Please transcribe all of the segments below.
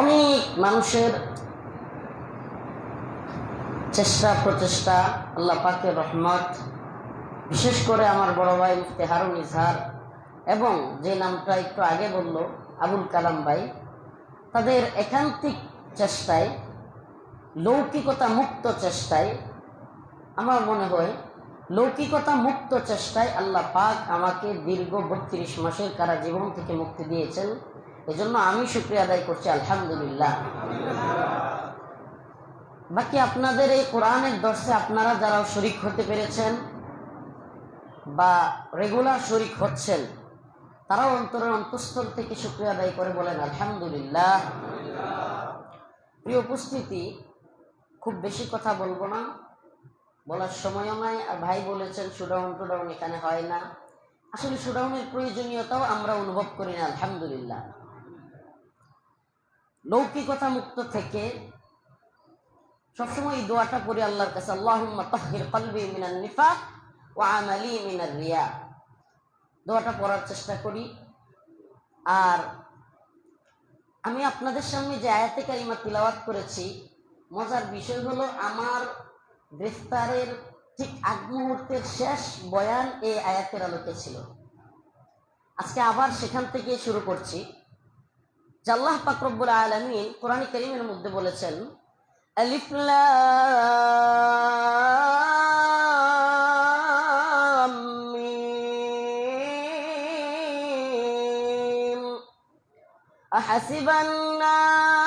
অনেক মানুষের চেষ্টা, প্রচেষ্টা, আল্লাহ পাকের রহমত, বিশেষ করে আমার বড় ভাই মুফতি হারুন ইজহার এবং যে নামটা একটু আগে বলল, আবুল কালাম ভাই, তাদের একান্তিক চেষ্টায়, লৌকিকতা মুক্ত চেষ্টায়, আমার মনে হয় লৌকিকতা মুক্ত চেষ্টায় আল্লাহ পাক আমাকে দীর্ঘ বত্রিশ মাসের কারা জীবন থেকে মুক্তি দিয়েছেন। এজন্য আমি শুক্রিয়া আদায় করছি, আলহামদুলিল্লাহ। বাকি আপনাদের এই কোরআনের দর্শে আপনারা যারা শরিক হতে পেরেছেন বা রেগুলার শরিক হচ্ছেন, তারাও অন্তরের অন্তঃস্থল থেকে শুক্রিয়া আদায় করে বলেন, আলহামদুলিল্লাহ। প্রিয় উপস্থিতি, খুব বেশি কথা বলব না। বলার সময়ও নাই, আর ভাই বলেছেন শুডাউন টুডাউন এখানে হয় না। আসলে শুডাউনের প্রয়োজনীয়তাও আমরা অনুভব করি না, আলহামদুলিল্লাহ। লৌকিকতা মুক্ত থেকে সবসময় এই দোয়াটা পড়ি আল্লাহর কাছে, আল্লাহুম্মা তাহহির কলবি মিনান নিফাক ওয়া আমালি মিনার রিয়া। দোয়াটা পড়ার চেষ্টা করি। আর আমি আপনাদের সামনে যে আয়াতে কারিমা তিলাওয়াত করেছি, মজার বিষয় হলো আমার গ্রেফতারের ঠিক আগ মুহূর্তের শেষ বয়ান এই আয়াতের আলোকে ছিল। আজকে আবার সেখান থেকে শুরু করছি। জাল্লাহ পাকরব্বুল আলমিন কোরআন করিমের মধ্যে বলেছেন আলিফ লাম মিম أحسب الناس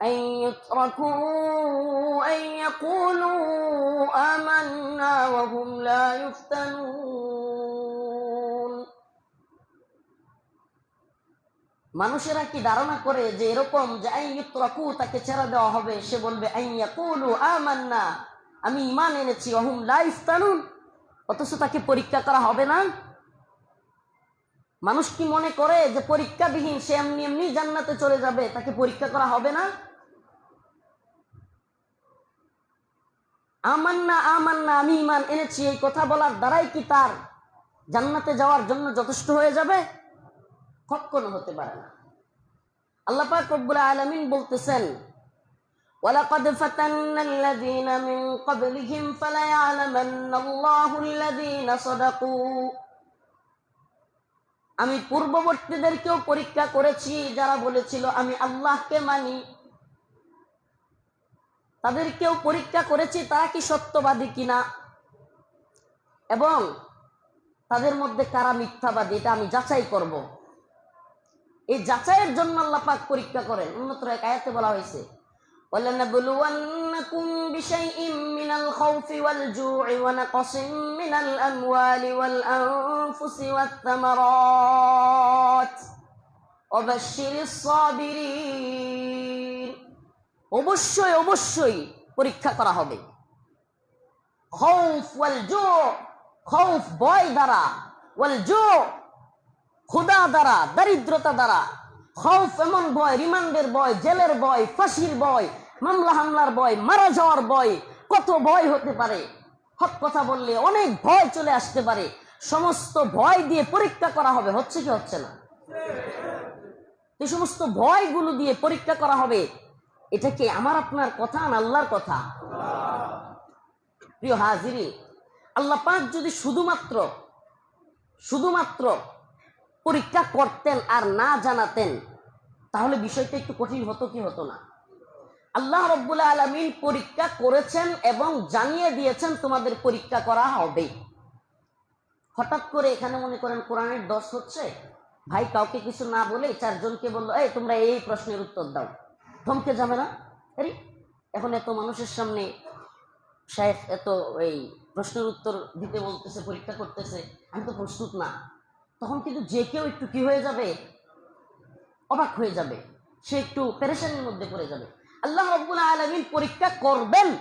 أن يتركوا أن يقولوا آمنا وهم لا يفتنون মানুষেরা কি ধারণা করে যে এরকম যে তাকে ছেড়ে দেওয়া হবে? সে বলবে আমান্না, আমি ইমান এনেছি, অহুম লা ইফতানুন। অথচ তাকে পরীক্ষা করা হবে না। মানুষ কি মনে করে যে পরীক্ষাবিহীন সে এমনি এমনি জান্নাতে চলে যাবে, তাকে পরীক্ষা করা হবে না? আমান্না আমান্না, আমি ইমান এনেছি, এই কথা বলার দ্বারাই কি তার জান্নাতে যাওয়ার জন্য যথেষ্ট হয়ে যাবে? কখনো হতে পারে না। আল্লাহ পাক রব্বুল আলামিন বলতেছেন ولقد فتنا الذين من قبلهم فليعلمن الله الذين صدقوا আমি পূর্ববর্তীদেরকেও পরীক্ষা করেছি যারা বলেছিল আমি আল্লাহকে মানি তাদেরকেও পরীক্ষা করেছি তারা কি সত্যবাদী কিনা এবং তাদের মধ্যে কারা মিথ্যাবাদী এটা আমি যাচাই করব এই যাচাইয়ের জন্য আল্লাহ পাক পরীক্ষা করেন অন্যত্র এক আয়াতে বলা হয়েছে ولنبلونكم بشيء من الخوف والجوع ونقص من الأموال والأنفس والثمرات وبشر الصابرين অবশ্যই অবশ্যই পরীক্ষা করা হবে খৌফ ওয়াল জো খৌফ ভয় দ্বারা ওয়াল জো ক্ষুদা দ্বারা, দারিদ্রতা দ্বারা, খৌফ এমন ভয় রিমান্ডের বয়, জেলের বয়, ফাঁসির বয়, মামলা হামলার বয়, মারা যাওয়ার ভয় কত ভয় হতে পারে? হক কথা বললে অনেক ভয় চলে আসতে পারে। সমস্ত ভয় দিয়ে পরীক্ষা করা হবে, হচ্ছে কি হচ্ছে না? এই সমস্ত ভয়গুলো দিয়ে পরীক্ষা করা হবে, এটা কি আমার আপনার কথা না আল্লাহর কথা? প্রিয় হাজিরি, আল্লাহ পাক যদি শুধুমাত্র শুধুমাত্র পরীক্ষা করতেন আর না জানাতেন, তাহলে বিষয়টা একটু কঠিন হতো কি হতো না? আল্লাহ রব্বুল আলমিন পরীক্ষা করেছেন এবং জানিয়ে দিয়েছেন তোমাদের পরীক্ষা করা হবে। হঠাৎ করে এখানে মনে করেন কোরআনের দশ হচ্ছে? ভাই, কাউকে কিছু না বলে চারজনকে বলল, এই, তোমরা এই প্রশ্নের উত্তর দাও। থমকে যাবে না? আরে, এখন এত মানুষের সামনে শেখ এত এই প্রশ্নের উত্তর দিতে বলতেছে, পরীক্ষা করতেছে, আমি তো প্রস্তুত না। তখন কিন্তু যে কেউ একটু কি হয়ে যাবে? অবাক হয়ে যাবে। সে একটু পেরেশানির মধ্যে পড়ে যাবে। আল্লাহ রব্বুল আলমিন পরীক্ষা করবেন।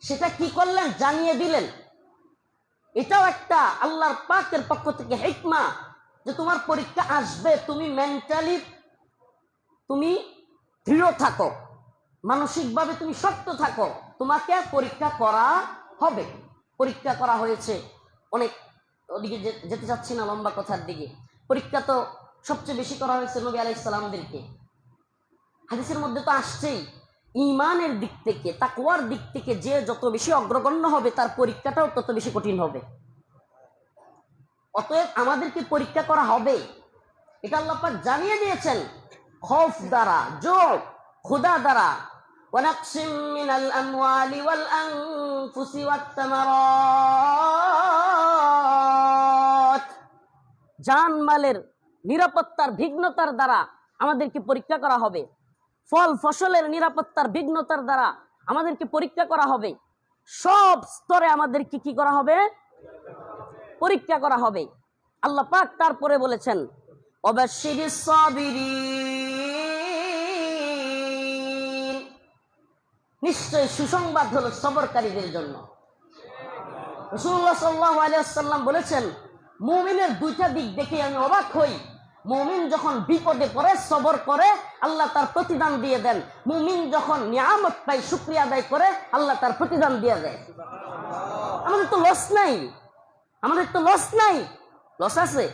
সেটা কি করলেন? জানিয়ে দিলেন। এটাও একটা আল্লাহর পাকের পক্ষ থেকে হেকমা যে তোমার পরীক্ষা আসবে, তুমি মেন্টালি তুমি দৃঢ় থাকো। মানসিকভাবে তুমি শক্ত থাকো। তোমাকে পরীক্ষা করা হবে। পরীক্ষা করা হয়েছে অনেক ওদিকে যে- যেতে চাচ্ছি না লম্বা কথার দিকে পরীক্ষা তো সবচেয়ে বেশি করা হয়েছে নবী আলাইসালামদেরকে হাদিসের মধ্যে তো আসছেই ইমানের দিক থেকে তাকুয়ার দিক থেকে যে যত বেশি অগ্রগণ্য হবে তার পরীক্ষাটাও তত বেশি কঠিন হবে অতএব আমাদেরকে পরীক্ষা করা হবে এটা আল্লাহ পাক জানিয়ে দিয়েছেন খৌফ দ্বারা জোর খুদা দ্বারা ونقص من الأموال والأنفس والثمرات জান মালের নিরাপত্তার বিঘ্নতার দ্বারা আমাদেরকে পরীক্ষা করা হবে। ফল ফসলের নিরাপত্তার বিঘ্নতার দ্বারা আমাদেরকে পরীক্ষা করা হবে। সব স্তরে আমাদেরকে কি করা হবে? পরীক্ষা করা হবে। আল্লাহ পাক তারপরে বলেছেন, অবশ্যই নিশ্চয় সুসংবাদ হলো সবরকারীদের জন্য। রসুল্লাহ সাল্লাহ আলিয়াল্লাম বলেছেন মুমিনের দুইটা দিক দেখে আমি অবাক হই। মুমিন যখন বিপদে পড়ে, সবর করে, আল্লাহ তার প্রতিদান দিয়ে দেন। মুমিন যখন নিয়ামত পাই শুক্রিয়া আদায় করে, আল্লাহ তার প্রতিদান দিয়ে দেয়। আমাদের তো লস নাই। আমাদের তো লস নাই। লস আছে?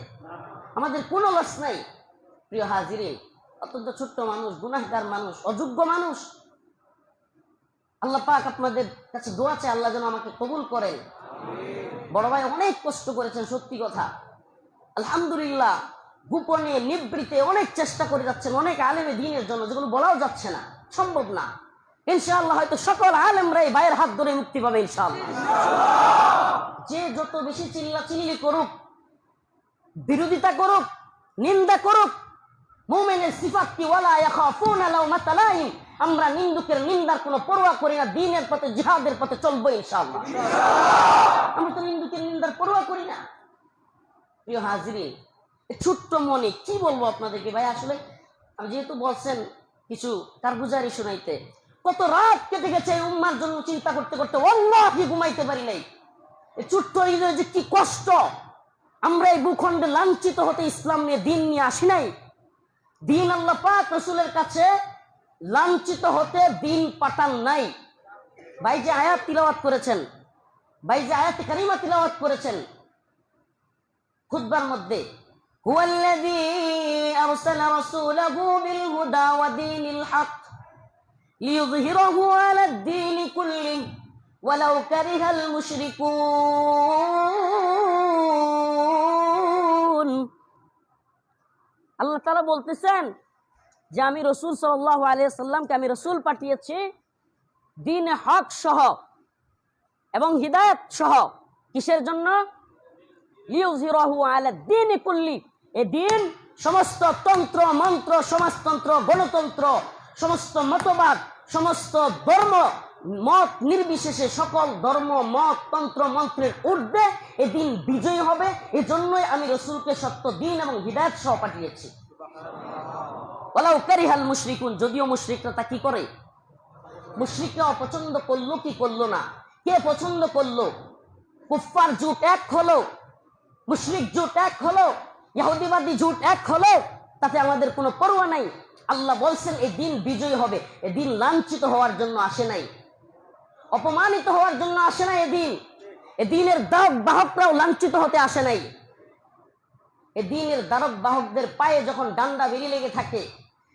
আমাদের কোনো লস নাই। প্রিয় হাজিরিন, অত্যন্ত ছোট্ট মানুষ, গুনাহগার মানুষ, অযোগ্য মানুষ। আল্লাহ পাক আপনাদের কাছে দোয়া আল্লাহ যেন আমাকে কবুল করেন। বড় ভাই অনেক কষ্ট করেছেন, সত্যি কথা। আলহামদুলিল্লাহ, গোপনে, নিবৃতে অনেক চেষ্টা করে যাচ্ছেন, অনেক আলেমে দিনের জন্য, যেগুলো বলাও যাচ্ছে না, সম্ভব না। ইনশাআল্লাহ হয়তো সকল আলেমরাই ভাইয়ের হাত ধরে মুক্তি পাবে, ইনশাআল্লাহ। যে যত বেশি চিল্লা চিল্লি করুক, বিরোধিতা করুক, নিন্দা করুক মুমিনের সিফাত কি ওয়ালা ইয়াখাফুনা লাউমাতা লাইম আমরা নিন্দুকের নিন্দার কোনো পরোয়া করি না, দিনের পথে, জিহাদের পথে চলবো ইনশাআল্লাহ। আমরা তো নিন্দুকের নিন্দার পরোয়া করি না। প্রিয় হাজিরিন এ ছোট্ট মনে কি বলব আপনাদেরকে? ভাই, আসলে যেহেতু বলছেন কিছু তার কারগুজারি শোনাইতে, কত রাত কেটে গেছে উম্মার জন্য চিন্তা করতে করতে অল্লাহ কি ঘুমাইতে পারি নাই। ছোট্ট যে কি কষ্ট! আমরা এই ভূখণ্ডে লাঞ্ছিত হতে ইসলাম নিয়ে দিন নিয়ে আসি নাই। দিন আল্লাহ পাক রসুলের কাছে লাঞ্ছিত হতে দিন পাঠান নাই। ভাই যে আয়াত তিলাওয়াত করেছেন, ভাই যে আয়াত কারিমা তিলাওয়াত করেছেন খুদ্বার মধ্যে, হুয়াল্লাযী মুশরিকুন। আল্লাহ তারা বলতেছেন যে আমি রসুল সাল্লাহ আলিয়াল্লামকে আমি রসুল পাঠিয়েছি দিন হক সহ এবং হৃদায়ত সহ। কিসের জন্য? দিন কুল্লি। এ দিন সমস্ত তন্ত্র, মন্ত্র, সমাজতন্ত্র, গণতন্ত্র, সমস্ত মতবাদ, সমস্ত ধর্ম মত নির্বিশেষে সকল ধর্ম, মত, তন্ত্র, মন্ত্রের ঊর্ধ্বে এ দিন বিজয়ী হবে। এজন্যই আমি রসুলকে সত্য, দিন এবং হৃদায়ত সহ পাঠিয়েছি। ওলাউ কারিহাল মুশরিকুন, যদিও মুশরিকরা তা কি করে? মুশরিকরা অপছন্দ করল কি করল না? কে পছন্দ করল? কুফফার জুট এক হলো, মুশরিক জুট এক হলো ইহুদিবাদী জুট এক হলো, তাতে আমাদের কোনো পরোয়া নাই। আল্লাহ বলছেন এই দিন বিজয়ী হবে এ দিন লাঞ্ছিত হওয়ার জন্য আসে নাই। অপমানিত হওয়ার জন্য আসে না এদিন এ দিনের দারক বাহকরাও লাঞ্ছিত হতে আসে নাই। এ দিনের দারক বাহকদের পায়ে যখন ডান্ডা বেরিয়ে লেগে থাকে,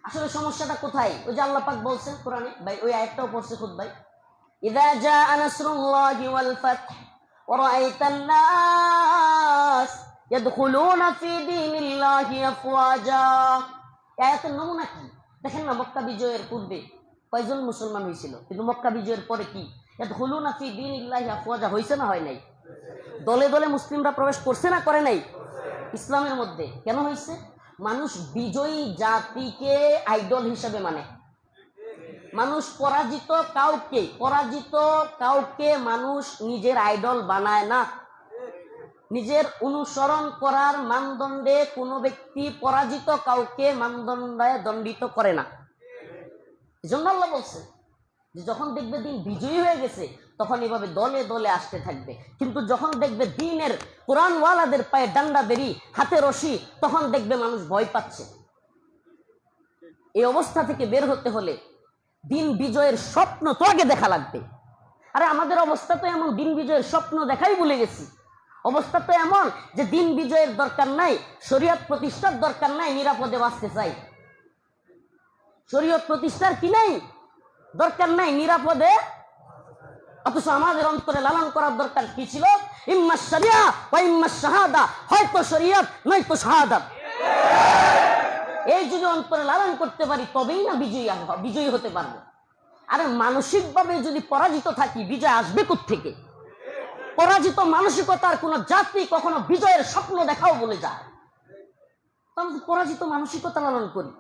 আসলে সমস্যাটা কোথায়? ওই যে আল্লাপাক বলছেন কোরআনে, ভাই, ওই আয়াতটাও পড়ছে খুদ ভাই। ইদা আনাসরুল্লাহি ওয়াল ফাত নাস ইয়াদখুলুনা ফি দীনিল্লাহি আফওয়াজা। আয়াতের নমুনা কি? দেখেন না, মক্কা বিজয়ের পূর্বে কয়জন মুসলমান হয়েছিল? কিন্তু মক্কা বিজয়ের পরে কি? আফওয়াজা হয়েছে না হয় নাই? দলে দলে মুসলিমরা প্রবেশ করছে না, করে নাই? ইসলামের মধ্যে কেন হয়েছে মানুষ বিজয়ী জাতিকে আইডল হিসাবে মানে। মানুষ পরাজিত কাউকে পরাজিত কাউকে মানুষ নিজের আইডল বানায় না। নিজের অনুসরণ করার মানদণ্ডে কোনো ব্যক্তি পরাজিত কাউকে মানদণ্ডে দণ্ডিত করে না। এজন্য আল্লাহ বলছে যে যখন দেখবে দিন বিজয়ী হয়ে গেছে, তখন এভাবে দলে দলে আসতে থাকবে। কিন্তু যখন দেখবে দিনের কোরআনওয়ালাদের পায়ে ডান্ডা বেরি, হাতে রশি, তখন দেখবে মানুষ ভয় পাচ্ছে। এই অবস্থা থেকে বের হতে হলে দিন বিজয়ের স্বপ্ন তো আগে দেখা লাগবে। আরে আমাদের অবস্থা তো এমন, দিন বিজয়ের স্বপ্ন দেখাই ভুলে গেছি। অবস্থা তো এমন যে দিন বিজয়ের দরকার নাই, শরীয়ত প্রতিষ্ঠার দরকার নাই, নিরাপদে বাঁচতে চাই। শরীয়ত প্রতিষ্ঠার কি নাই? দরকার নাই, নিরাপদে। অথচ আমাদের অন্তরে লালন করার দরকার কি ছিল? ইম্মা শরিয়া বা ইম্মা শাহাদা, হয়তো শরীয়ত, নয়তো শাহাদাত এই যদি অন্তরে লালন করতে পারি, তবেই না বিজয়ী বিজয়ী হতে পারব। আরে মানসিকভাবে যদি পরাজিত থাকি, বিজয় আসবে থেকে পরাজিত মানসিকতার কোন জাতি কখনো বিজয়ের স্বপ্ন দেখাও বলে যায়। পরাজিত মানসিকতা লালন করি।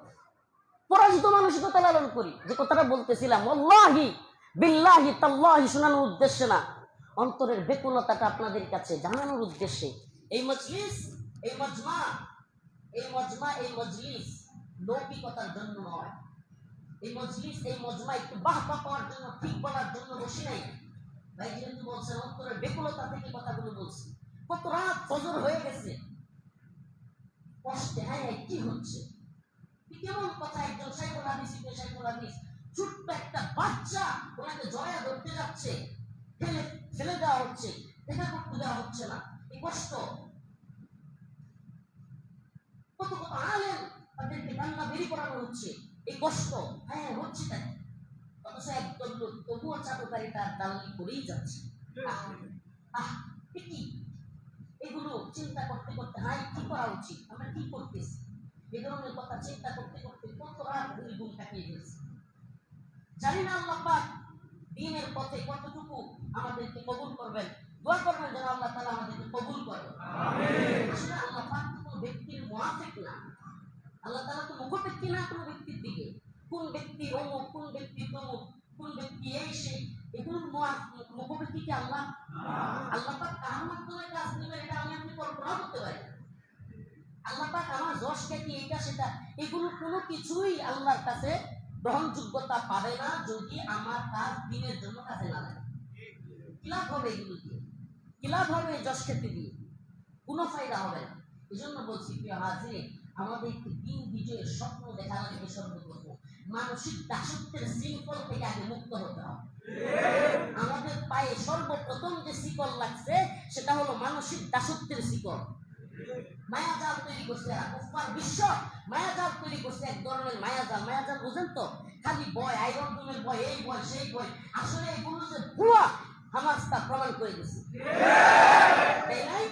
পরাজিত মানসিকতা লালন করি। যে কথাটা বলতেছিলাম আল্লাহি বিল্লাহি, তাল্লাহি শোনানোর উদ্দেশ্যে না, অন্তরের বেকুলতাটা আপনাদের কাছে জানানোর উদ্দেশ্যে এই মজলিস, এই মজমা এই মজমা, এই মজলিস লৌকিকতার জন্য নয়। এই মজলিস, এই মজমা একটু বাহ বাহ পাওয়ার জন্য, ঠিক বলার জন্য বসি নাই। ভাই যেহেতু বলছেন, অন্তরের বেকুলতা থেকে কথাগুলো বলছি। কত রাত ফজর হয়ে গেছে। কষ্টে হ্যাঁ কি হচ্ছে? কেমন কথা একজন সাইকুল হাদিস ছোট্ট একটা বাচ্চা ওনাকে জয়া ধরতে যাচ্ছে ফেলে ফেলে দেওয়া হচ্ছে। দেখা করতে দেওয়া হচ্ছে না। এই কষ্ট। কত কত তাদেরকে কান্না বেরি করানো হচ্ছে। এই কষ্ট হ্যাঁ হচ্ছে তাই। তবুও চাটুকারি তার করেই যাচ্ছে। আহ, কি? এগুলো চিন্তা করতে করতে হাই কি করা উচিত? আমরা কি করতেছি? ধরনের কথা চিন্তা করতে করতে কত রাত ধরে ঘুম কাটিয়ে ফেলছি জানি না আল্লাহ পাক দিনের পথে কতটুকু আমাদেরকে কবুল করবেন দোয়া করবেন যেন আল্লাহ তাআলা আমাদেরকে কবুল আসলে আল্লাহ পাক কোনো ব্যক্তির মুনাফিক না আল্লাহ তাআলা তো মুখোপেক্ষী না কোনো ব্যক্তির দিকে কোন ব্যক্তি অমুক কোন ব্যক্তি তমুক কোন ব্যক্তি এই সেই এগুলোর মুখোপেক্ষী কি আল্লাহ আল্লাহ পাক কার মাধ্যমে কাজ নেবেন এটা আমি আপনি কল্পনা করতে পারি না। আল্লাহ পাক আমার যশটা কি এটা সেটা? এগুলো কোনো কিছুই আল্লাহর কাছে গ্রহণযোগ্যতা পাবে না যদি আমার কাজ দিনের জন্য কাজে লাগে। কি হবে এগুলো দিয়ে? কিলাভ হবে যশ খেতে দিয়ে? কোনো ফায়দা হবে না। এই জন্য বলছি, প্রিয় হাজির আমাদেরকে দিন বিজয়ের স্বপ্ন দেখা লাগবে সর্বপ্রথম। মানসিক দাসত্বের শৃঙ্খল থেকে আগে মুক্ত হতে হবে। আমাদের পায়ে সর্বপ্রথম যে শিকল লাগছে, সেটা হলো মানসিক দাসত্বের শিকল। মায়াজাল তৈরি করছে এরা, কুফফার বিশ্ব মায়াজাল তৈরি করছে এক ধরনের মায়াজাল। মায়াজাল বুঝেন তো? খালি বয় আইরন রুমের বয় এই বয় সেই বয় আসলে এগুলো যে ভুয়া হামাস তা প্রমাণ করে দিছে। তাই নাই?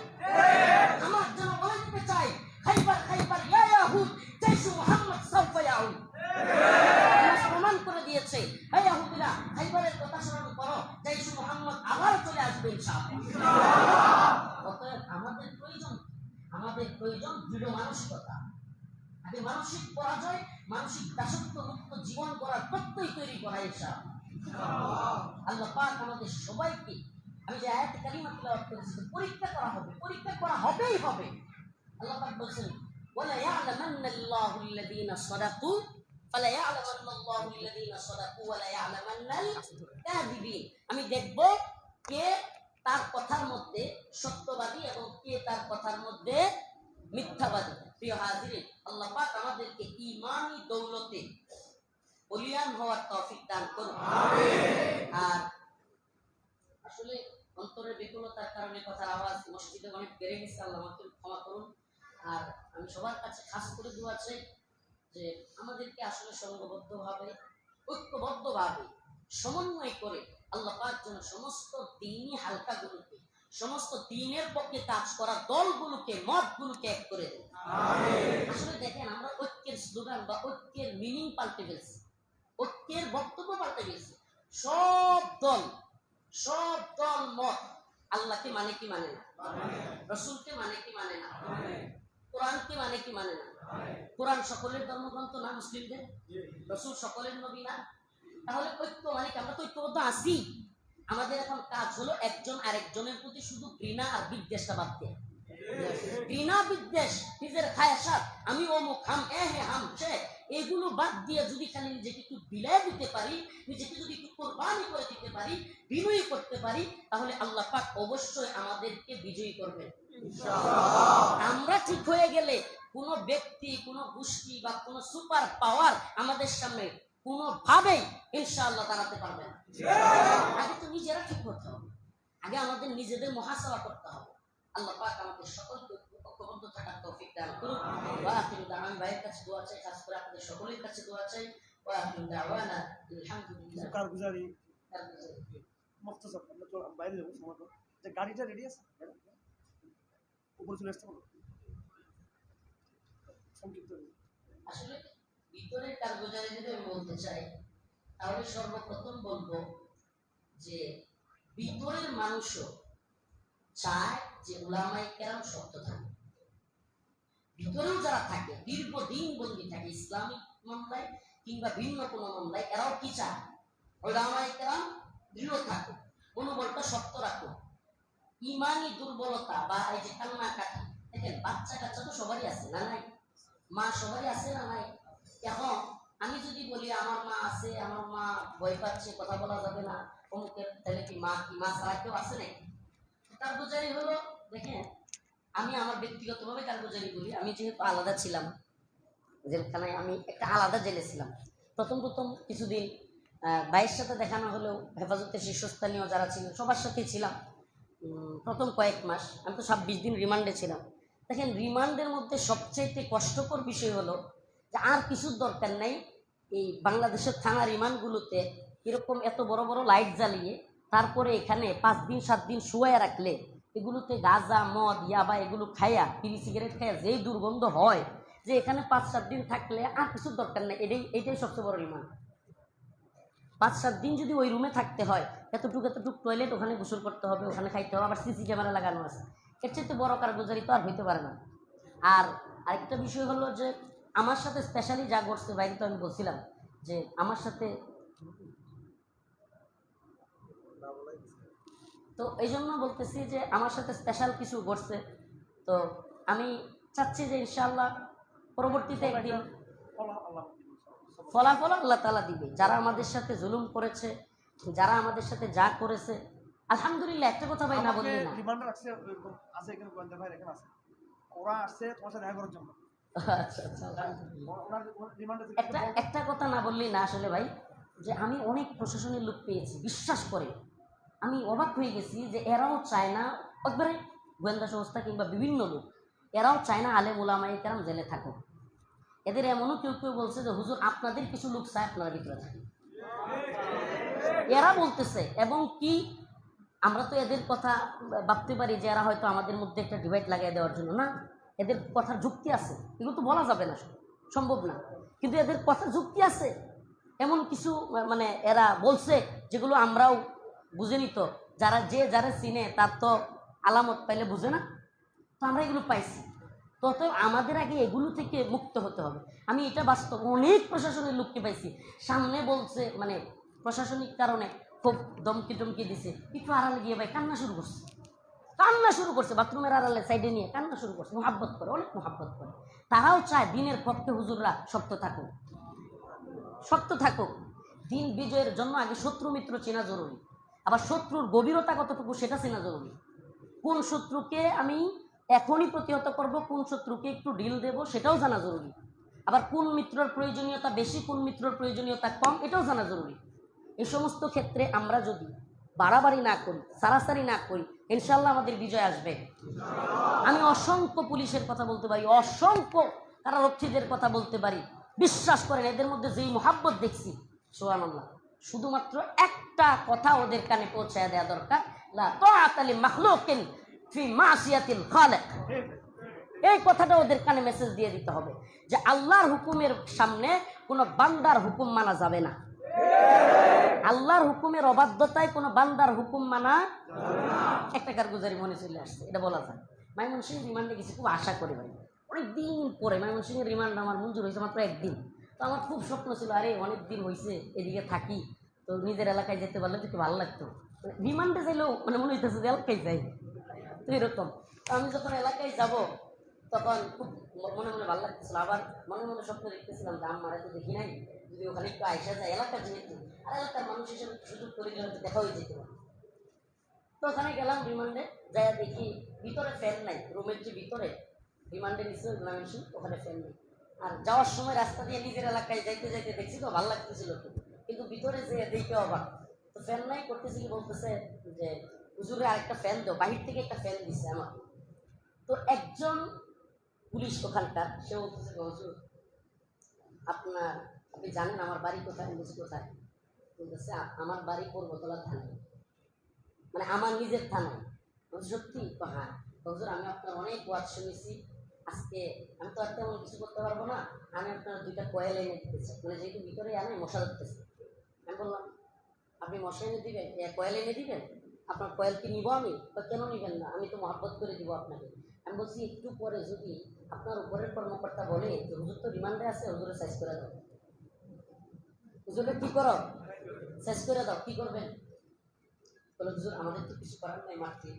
পরাজয় মানসিক দাসত্ব মুক্ত জীবন করার প্রত্যয় তৈরি করা ইনশাআল্লাহ আল্লাহ পাক আমাদের সবাইকে, আমি যে করেছি পরীক্ষা করা হবে, পরীক্ষা করা হবেই হবে। আল্লাহ পাক বলছেন আমি দেখব কে তার কথার মধ্যে সত্যবাদী এবং কে তার কথার মধ্যে মিথ্যাবাদী। প্রিয় আল্লাহ পাক আমাদেরকে ঈমানি দৌলতে বলিয়ান হওয়ার তৌফিক দান করুন। আর আসলে অন্তরের বিপুলতার কারণে কথার আওয়াজ মসজিদে অনেক বেড়ে গেছে আল্লাহ আমাকে ক্ষমা করুন। আর আমি সবার কাছে খাস করে দোয়া চাই যে আমাদেরকে আসলে সংঘবদ্ধভাবে ঐক্যবদ্ধভাবে সমন্বয় করে আল্লাহ পাক যেন সমস্ত দিনই হালকা হালকাগুলোকে সমস্ত দিনের পক্ষে কাজ করা দলগুলোকে মতগুলোকে এক করে দেন আসলে দেখেন আমরা ঐক্যের স্লোগান বা ঐক্যের মিনিং পাল্টে ফেলছি। ঐক্যের বক্তব্য পাল্টে গেছে সব দল সব দল মত আল্লাহকে মানে কি মানে না? রসুলকে মানে কি মানে না? কোরআনকে মানে কি মানে না? কোরআন সকলের ধর্মগ্রন্থ না মুসলিমদের? রসুল সকলের নবী না? তাহলে ঐক্য মানে কি? আমরা তো ঐক্যবদ্ধ আছি। আমাদের এখন কাজ হলো একজন আরেকজনের প্রতি শুধু ঘৃণা আর বিদ্বেষটা বাদ দেয়া। ঘৃণা, বিদ্বেষ, নিজের খায়াসাত আমি অমুক হাম, এ হে, হাম, সে, এগুলো বাদ দিয়ে যদি খালি নিজেকে একটু বিলাই দিতে পারি, নিজেকে যদি একটু কোরবানি করে দিতে পারি, বিনয়ী করতে পারি, তাহলে আল্লাহ পাক অবশ্যই আমাদেরকে বিজয়ী করবেন। আমরা ঠিক হয়ে গেলে কোনো ব্যক্তি, কোনো গোষ্ঠী বা কোনো সুপার পাওয়ার আমাদের সামনে কোনোভাবেই ইনশাআল্লাহ দাঁড়াতে পারবে না। আগে তো নিজেরা ঠিক করতে হবে। আগে আমাদের নিজেদের মহাসভা করতে হবে। আল্লাহ পাক আমাদের সকলকে ঐক্যবদ্ধ থাকার তৌফিক দান করুন আখিরু ভাইয়ের কাছে দোয়া চাই খাস করে আপনাদের সকলের কাছে দোয়া চাই। ওয়া আখিরু দাওয়ানা আলহামদুলিল্লাহ। কারগুজারি। আমরা তো বাইরে যাব সময় যে গাড়িটা রেডি আছে? উপরে চলে আসতে সংক্ষিপ্ত আসলে ভিতরের কারগুজারি যদি আমি বলতে চাই, তাহলে সর্বপ্রথম বলব যে ভিতরের মানুষও চায় যে উলামাই কেরাম শক্ত থাকে। ভিতরেও যারা থাকে, দীর্ঘদিন থাকে ইসলামিক মামলায় কিংবা ভিন্ন কোনো মামলায়, এরাও কি চায়? ওলামাই কেরাম দৃঢ় থাকো মনোবলটা শক্ত রাখো দুর্বলতা বা এই যে কান্না কাটা দেখেন বাচ্চা কাচ্চা তো সবারই আছে না নাই? মা সবারই আছে না নাই? এখন আমি যদি বলি, আমার মা আছে, আমার মা ভয় পাচ্ছে, কথা বলা যাবে না অমুকের তাহলে কি মা কি মা ছাড়া কেউ আছে নাকি? তার গুজারি হলো, দেখেন, আমি আমার ব্যক্তিগতভাবে কারগুজারি বলি আমি যেহেতু আলাদা ছিলাম, জেলখানায় আমি একটা আলাদা জেলে ছিলাম। প্রথম প্রথম কিছুদিন ভাইয়ের সাথে দেখানো হলেও হেফাজতে শীর্ষস্থানীয় যারা ছিল, সবার সাথেই ছিলাম। প্রথম কয়েক মাস, আমি তো ছাব্বিশ দিন রিমান্ডে ছিলাম। দেখেন, রিমান্ডের মধ্যে সবচাইতে কষ্টকর বিষয় হলো যে আর কিছুর দরকার নাই, এই বাংলাদেশের থানা রিমান্ডগুলোতে এরকম এত বড় বড় লাইট জ্বালিয়ে তারপরে এখানে পাঁচ দিন, সাত দিন শুয়ে রাখলে এগুলোতে গাঁজা, মদ, ইয়াবা এগুলো খাইয়া বিড়ি সিগারেট খাইয়া যেই দুর্গন্ধ হয়, যে এখানে পাঁচ, সাত দিন থাকলে আর কিছুর দরকার নেই, এটাই এটাই সবচেয়ে বড় রিমান্ড পাঁচ, সাত দিন যদি ওই রুমে থাকতে হয়, এতটুকু এতটুকু টয়লেট ওখানে গোসল করতে হবে, ওখানে খাইতে হবে, আবার সিসি ক্যামেরা লাগানো আছে। এর চাইতে বড় কারগুজারি তো আর হইতে পারে না। আর আরেকটা বিষয় হলো যে আমার সাথে স্পেশালি যা ঘটছে বাইরে তো আমি বলছিলাম যে আমার সাথে তো এই জন্য বলতেছি যে আমার সাথে স্পেশাল কিছু ঘটছে। তো আমি চাচ্ছি যে ইনশাআল্লাহ পরবর্তীতে একদিন ফলাফল আল্লাহ তালা দিবে। যারা আমাদের সাথে জুলুম করেছে যারা আমাদের সাথে যা করেছে আলহামদুলিল্লাহ একটা কথা ভাই না বললি না। ওরা আসছে তোমার সাথে দেখা করার জন্য। আচ্ছা আচ্ছা। একটা একটা কথা না বললি না আসলে ভাই, যে আমি অনেক প্রশাসনের লোক পেয়েছি, বিশ্বাস করে। আমি অবাক হয়ে গেছি যে এরাও চায় না, একবারে গোয়েন্দা সংস্থা কিংবা বিভিন্ন লোক, এরাও চায় না আলেম ওলামাই কেরাম জেলে থাকুক। এদের এমনও কেউ কেউ বলছে যে, হুজুর, আপনাদের কিছু লোক চায় আপনারা ভিতরে থাকেন এরা বলতেছে, এবং কি আমরা তো এদের কথা ভাবতে পারি যে এরা হয়তো আমাদের মধ্যে একটা ডিভাইড লাগিয়ে দেওয়ার জন্য, না? এদের কথার যুক্তি আছে। এগুলো তো বলা যাবে না, সম্ভব না। কিন্তু এদের কথা যুক্তি আছে। এমন কিছু মানে এরা বলছে যেগুলো আমরাও বুঝে নিত যারা যে যারা চিনে, তার তো আলামত পাইলে বুঝে না। তো আমরা এগুলো পাইছি। তত আমাদের আগে এগুলো থেকে মুক্ত হতে হবে। আমি এটা বাস্তব, অনেক প্রশাসনের লোককে পাইছি। সামনে বলছে মানে প্রশাসনিক কারণে খুব দমকি টমকি দিছে। একটু আড়ালে গিয়ে ভাই, কান্না শুরু করছে। কান্না শুরু করছে বাথরুমের আড়ালে সাইডে নিয়ে, কান্না শুরু করছে, মোহাব্বত করে, অনেক মোহাব্বত করে। তারাও চায় দিনের পক্ষে হুজুররা শক্ত থাকুক। শক্ত থাকুক। দিন বিজয়ের জন্য আগে শত্রু মিত্র চেনা জরুরি। আবার শত্রুর গভীরতা কতটুকু সেটা চেনা জরুরি। কোন শত্রুকে আমি এখনই প্রতিহত করব, কোন শত্রুকে একটু ডিল দেব, সেটাও জানা জরুরি। আবার কোন মিত্রর প্রয়োজনীয়তা বেশি, কোন মিত্রর প্রয়োজনীয়তা কম, এটাও জানা জরুরি। এই সমস্ত ক্ষেত্রে আমরা যদি বাড়াবাড়ি না করি, সারাসারি না করি ইনশাল্লাহ আমাদের বিজয় আসবে। আমি অসংখ্য পুলিশের কথা বলতে পারি, অসংখ্য কারারক্ষীদের কথা বলতে পারি। বিশ্বাস করেন, এদের মধ্যে যেই মোহাব্বত দেখছি সোহান শুধুমাত্র একটা কথা ওদের কানে পৌঁছায় দেওয়া দরকার, লা তাআতালি মাখলুকিন ফি মাসিয়াতিল খালিক। এই কথাটা ওদের কানে মেসেজ দিয়ে দিতে হবে, যে আল্লাহর হুকুমের সামনে কোনো বান্দার হুকুম মানা যাবে না। আল্লাহর হুকুমের অবাধ্যতায় কোনো বান্দার হুকুম মানা একটা কারগুজারি মনে চলে আসছে, এটা বলা যায়। মাইমন সিং রিমান্ডে গেছি, খুব আশা করি ভাই। অনেক দিন পরে মাইমন সিংয়ের রিমান্ড আমার মঞ্জুর হয়েছে মাত্র একদিন। তো আমার খুব স্বপ্ন ছিল, আরে অনেক দিন হয়েছে এদিকে থাকি। তো নিজের এলাকায় যেতে পারলে তো ভালো লাগতো। রিমান্ডে যাইলেও মানে মনে হইতেছে যে এলাকায় যাই। তো এরকম। আমি যখন এলাকায় যাব তখন খুব মনে মনে ভালো লাগতেছিল। আবার মনে মনে স্বপ্ন দেখতেছিলাম যে আমার তো দেখি নাই। যদি ওখানে একটু আইসা যায় এলাকা যেহেতু আর এলাকার মানুষ হিসেবে সুযোগ করে হয়তো দেখা হয়ে যেত তো ওখানে গেলাম রিমান্ডে যাই দেখি ভিতরে ফ্যান নাই। রুমের যে ভিতরে, রিমান্ডে নিচে ময়মনসিং ওখানে ফ্যান নেই। আর যাওয়ার সময় রাস্তা দিয়ে নিজের এলাকায় যাইতে যাইতে দেখছি তো ভালো লাগতেছিল কিন্তু ভিতরে যে দেখে অবাক। তো ফ্যান নাই, করতেছি কি বলতেছে যে, হুজুরে আরেকটা ফ্যান দাও, বাহির থেকে একটা ফ্যান দিচ্ছে আমার তো একজন পুলিশ ওখানকার সে বলতেছে হুজুর আপনার আপনি জানেন আমার বাড়ি কোথায় আমি বলছি, কোথায়? বলতেছে "আ- আমার বাড়ি পূর্বতলা থানায়। মানে আমার নিজের থানায়। সত্যি? হ্যাঁ হুজুর আমি আপনার অনেক ওয়াজ শুনেছি। আজকে আমি তো আর তেমন কিছু করতে পারব না। আমি আপনার দুইটা কয়েল এনে দিতেছি। মানে যেহেতু ভিতরে আনে মশা ধরতেছে। আমি বললাম আপনি মশা এনে দিবেন? কয়েল এনে দিবেন? আপনার কয়েল কি নিব আমি? কেন নিবেন না? আমি তো মহাব্বত করে দিব আপনাকে। আমি বলছি একটু পরে যদি আপনার উপরের কর্মকর্তা বলে যে, হুজুর তো রিমান্ডে আছে, হুজুরে সাইজ করে দাও। হুজুরে কি করো? সাইজ করে দাও, কি করবেন? বলে, হুজুর, আমাদের তো কিছু করার নাই, মারতে।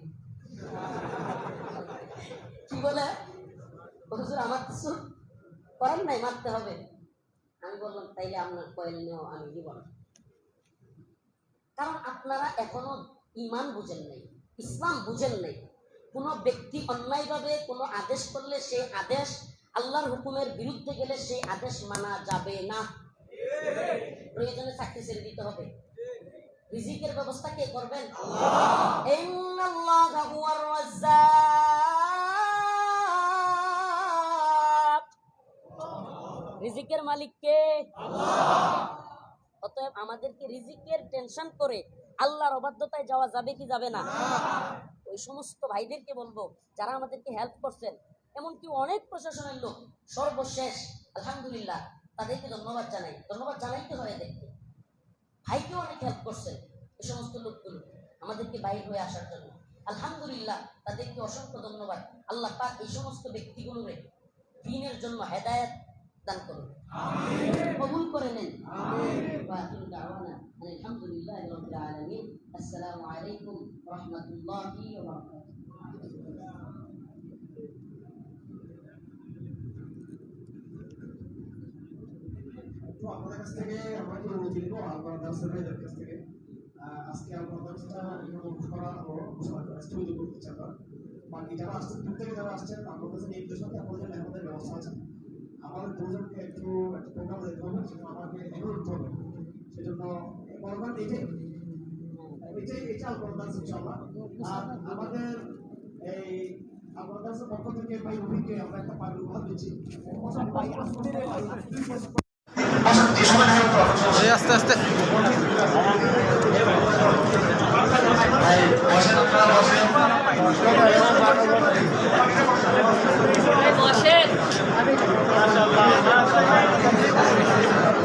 কি বলে? হুজুর, আমার কিছু করার নাই, মারতে হবে। আমি বললাম, তাইলে আপনার কয়েল নেও, আমি দিব কারণ আপনারা এখনও ইমান বুঝেন নাই, ইসলাম বুঝেন নাই। কোনো ব্যক্তি অন্যায়ভাবে কোনো আদেশ করলে সেই আদেশ আল্লাহর হুকুমের বিরুদ্ধে গেলে সেই আদেশ মানা যাবে না। প্রয়োজনে চাকরি ছেড়ে দিতে হবে। রিজিকের ব্যবস্থা কে করবেন? রিজিকের মালিক কে? অতএব আমাদেরকে রিজিকের টেনশন করে আল্লাহর অবাধ্যতায় যাওয়া যাবে কি যাবে না? ওই সমস্ত ভাইদেরকে বলব, যারা আমাদেরকে হেল্প করছেন, এমনকি অনেক প্রশাসনের লোক, সর্বশেষ, আলহামদুলিল্লাহ, তাদেরকে ধন্যবাদ জানাই। ধন্যবাদ জানাইতে হয় এদেরকে। ভাইকে অনেক হেল্প করছেন এই সমস্ত লোকগুলো, আমাদেরকে বাইর হয়ে আসার জন্য। আলহামদুলিল্লাহ, তাদেরকে অসংখ্য ধন্যবাদ। আল্লাহ পাক এই সমস্ত ব্যক্তিগুলোরে দিনের জন্য হেদায়েত দান করুন কবুল করে নেন আলহামদুলিল্লাহ রবিল আলমিন আসসালামু আলাইকুম রহমতুল্লাহি ওয়া আপনাদের কাছ থেকে আমরা একটু চিনব আপনার দার্সে ভাইদের কাছ থেকে আজকে আপনার দার্সটা করা ও স্থগিত করতে চান বাকি যারা আসছেন দূর থেকে যারা আসছেন আপনার কাছে নির্দেশনা আপনাদের আমাদের ব্যবস্থা আছে আমাদের দুজনকে একটু একটা প্রোগ্রাম দিতে হবে সেজন্য আমাকে উঠতে হবে সেজন্য প্রোগ্রাম এটাই এটাই এটা আপনার দার্স আর আমাদের এই আপনার দার্সের পক্ষ থেকে ভাই রবিকে আমরা একটা পানি উপহার দিচ্ছি। ভাই আস্তে আস্তে।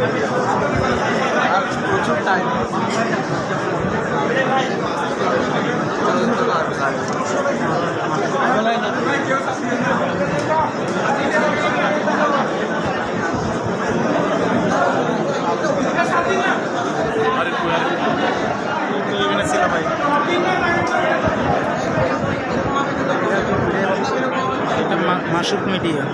না প্রচুর টাইম মাসুক মিডিয়া।